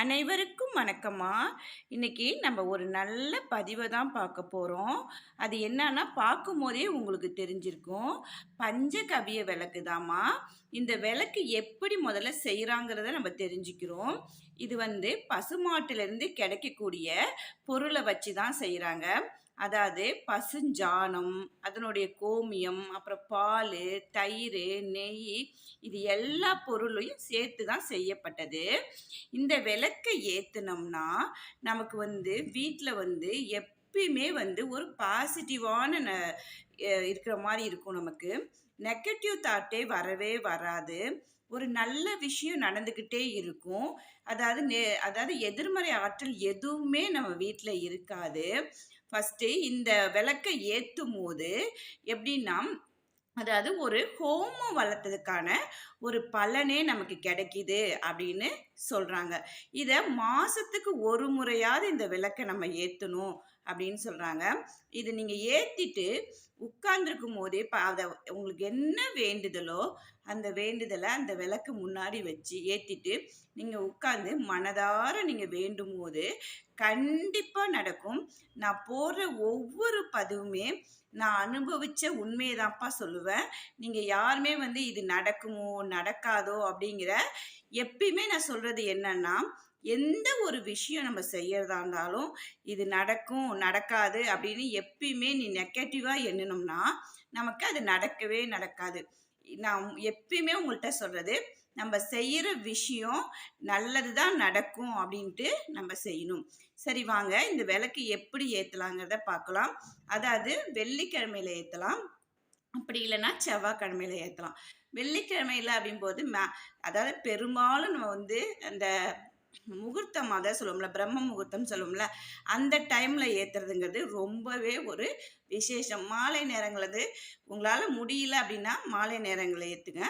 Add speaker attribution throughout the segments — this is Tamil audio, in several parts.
Speaker 1: அனைவருக்கும் வணக்கம்மா. இன்னைக்கு நம்ம ஒரு நல்ல பதிவை தான் பார்க்க போகிறோம் அது என்னன்னா பார்க்கும்போதே உங்களுக்கு தெரிஞ்சிருக்கும். பஞ்சகவிய விளக்கு தாம்மா. இந்த விளக்கு எப்படி முதல்ல செய்கிறாங்கிறத நம்ம தெரிஞ்சுக்கிறோம். இது வந்து பசுமாட்டிலிருந்து கிடைக்கக்கூடிய பொருளை வச்சு தான் செய்கிறாங்க அதாவது பசுஞ்சாணம் அதனுடைய கோமியம் அப்புறம் பால் தயிர் நெய் இது எல்லா பொருளையும் சேர்த்து தான் செய்யப்பட்டது. இந்த விளக்கை ஏற்றுனோம்னா நமக்கு வந்து வீட்டில் வந்து எப்பயுமே வந்து ஒரு பாசிட்டிவான ந இருக்கிற மாதிரி இருக்கும் நமக்கு. நெகட்டிவ் தாட்டே வரவே வராது. ஒரு நல்ல விஷயம் நடந்துக்கிட்டே இருக்கும். அதாவது நே அதாவது எதிர்மறை ஆற்றல் எதுவுமே நம்ம வீட்டில் இருக்காது. ஃபஸ்ட்டு இந்த விளக்கை ஏற்றும் போது எப்படின்னா அதாவது ஒரு ஹோமம் வளர்த்ததுக்கான ஒரு பலனே நமக்கு கிடைக்கிது அப்படின்னு சொல்கிறாங்க இதை மாதத்துக்கு ஒரு முறையாவது இந்த விளக்கை நம்ம ஏற்றணும் அப்படின்னு சொல்கிறாங்க இது நீங்கள் ஏற்றிட்டு உட்கார்ந்துருக்கும் போதே ப அதை உங்களுக்கு என்ன வேண்டுதலோ அந்த வேண்டுதலை அந்த விளக்கு முன்னாடி வச்சு ஏற்றிட்டு நீங்கள் உட்காந்து மனதார நீங்கள் வேண்டும் போது கண்டிப்பாக நடக்கும். நான் போடுற ஒவ்வொரு பதிவுமே நான் அனுபவித்த உண்மையை தான்ப்பா சொல்லுவேன். நீங்கள் யாருமே வந்து இது நடக்குமோ நடக்காதோ அப்படிங்கிற எப்பயுமே நான் சொல்கிறது என்னன்னா எந்த ஒரு விஷயம் நம்ம செய்யறதா இருந்தாலும் இது நடக்கும் நடக்காது அப்படின்னு எப்பயுமே நீ நெகட்டிவாக எண்ணணும்னா நமக்கு அது நடக்கவே நடக்காது. நான் எப்பயுமே உங்கள்கிட்ட சொல்கிறது நம்ம செய்கிற விஷயம் நல்லது தான் நடக்கும் அப்படின்ட்டு நம்ம செய்யணும். சரி வாங்க இந்த விளக்கு எப்படி ஏற்றலாங்கிறத பார்க்கலாம். அதாவது வெள்ளிக்கிழமையில ஏற்றலாம் அப்படி இல்லைன்னா செவ்வாய்க்கிழமையில ஏற்றலாம் வெள்ளிக்கிழமையில அப்படிங்கும்போது மே அதாவது பெரும்பாலும் நம்ம வந்து அந்த முகூர்த்தம் அதை சொல்லுவோம்ல பிரம்ம முகூர்த்தம் சொல்லுவோம்ல அந்த டைமில் ஏற்றுறதுங்கிறது ரொம்பவே ஒரு விசேஷம். மாலை நேரங்களது உங்களால் முடியல அப்படின்னா மாலை நேரங்களை ஏற்றுங்க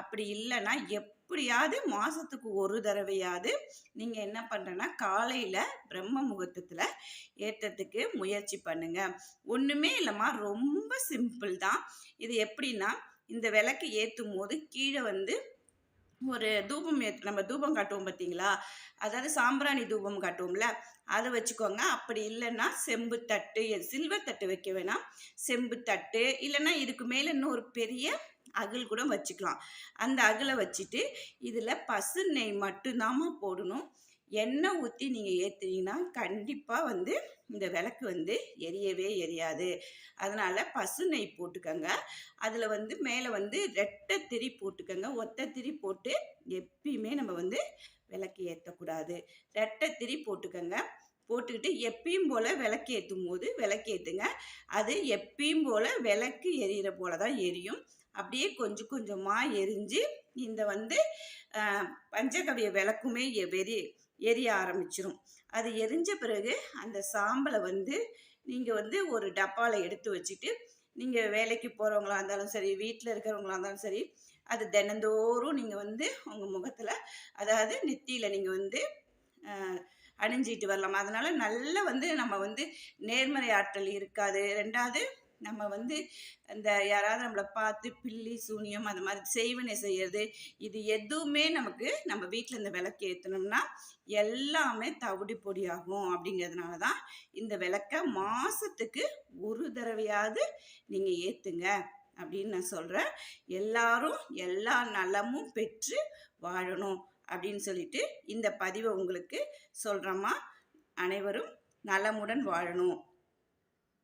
Speaker 1: அப்படி இல்லைன்னா எப்படியாவது மாதத்துக்கு ஒரு தடவையாவது நீங்கள் என்ன பண்ணுறேன்னா காலையில் பிரம்ம முகூர்த்தத்தில் ஏற்றுறதுக்கு முயற்சி பண்ணுங்க. ஒன்றுமே இல்லைம்மா ரொம்ப சிம்பிள் தான். இது எப்படின்னா இந்த விளக்கு ஏற்றும் போது கீழே வந்து ஒரு தூபம் நம்ம தூபம் காட்டுவோம் பார்த்தீங்களா அதாவது சாம்பிராணி தூபம் காட்டுவோம்ல அதை வச்சுக்கோங்க. அப்படி இல்லைன்னா செம்பு தட்டு சில்வர் தட்டு வைக்க வேணாம். செம்பு தட்டு இல்லைன்னா இதுக்கு மேலே இன்னும் ஒரு பெரிய அகில் கூட வச்சுக்கலாம். அந்த அகிலை வச்சுட்டு இதில் பசு நெய் மட்டும்தாம்மா போடணும். எண்ணெய் ஊற்றி நீங்கள் ஏற்றுனீங்கன்னா கண்டிப்பாக வந்து இந்த விளக்கு வந்து எரியவே எரியாது. அதனால் பசு நெய் போட்டுக்கோங்க. அதில் வந்து மேலே வந்து ரெட்டை திரி போட்டுக்கோங்க. ஒத்த திரி போட்டு எப்பயுமே நம்ம வந்து விளக்கு ஏற்றக்கூடாது ரெட்டை திரி போட்டுக்கோங்க. போட்டுக்கிட்டு எப்பயும் போல் விளக்கு ஏற்றும் போது விளக்கு ஏற்றுங்க அது எப்பயும் போல் விளக்கு எரியிற போல தான் எரியும். அப்படியே கொஞ்சம் கொஞ்சமாக எரிஞ்சு இந்த வந்து பஞ்சகவிய விளக்குமே வெறி எரிய ஆரம்பிச்சிரும். அது எரிஞ்ச பிறகு அந்த சாம்பலை வந்து நீங்கள் வந்து ஒரு டப்பாவில் எடுத்து வச்சுட்டு நீங்கள் வேலைக்கு போகிறவங்களா இருந்தாலும் சரி வீட்டில் இருக்கிறவங்களா இருந்தாலும் சரி அது தினந்தோறும் நீங்கள் வந்து உங்கள் முகத்தில் அதாவது நெத்தியில் நீங்கள் வந்து அணிஞ்சிட்டு வரலாம். அதனால் நல்லா வந்து நம்ம வந்து நேர்மறை ஆற்றல் இருக்காது. ரெண்டாவது நம்ம வந்து இந்த யாராவது நம்மளை பார்த்து பில்லி சூனியம் அந்த மாதிரி செய்வனை செய்யறது இது எதுவுமே நமக்கு நம்ம வீட்டில் இந்த விளக்கு ஏற்றணும்னா எல்லாமே தவிடு பொடியாகும் அப்படிங்கிறதுனால தான் இந்த விளக்கை மாதத்துக்கு ஒரு தடவையாவது நீங்கள் ஏற்றுங்க அப்படின்னு நான் சொல்கிறேன் எல்லாரும் எல்லா நலமும் பெற்று வாழணும் அப்படின்னு சொல்லிட்டு இந்த பதிவை உங்களுக்கு சொல்கிறோமா அனைவரும் நலமுடன் வாழணும்.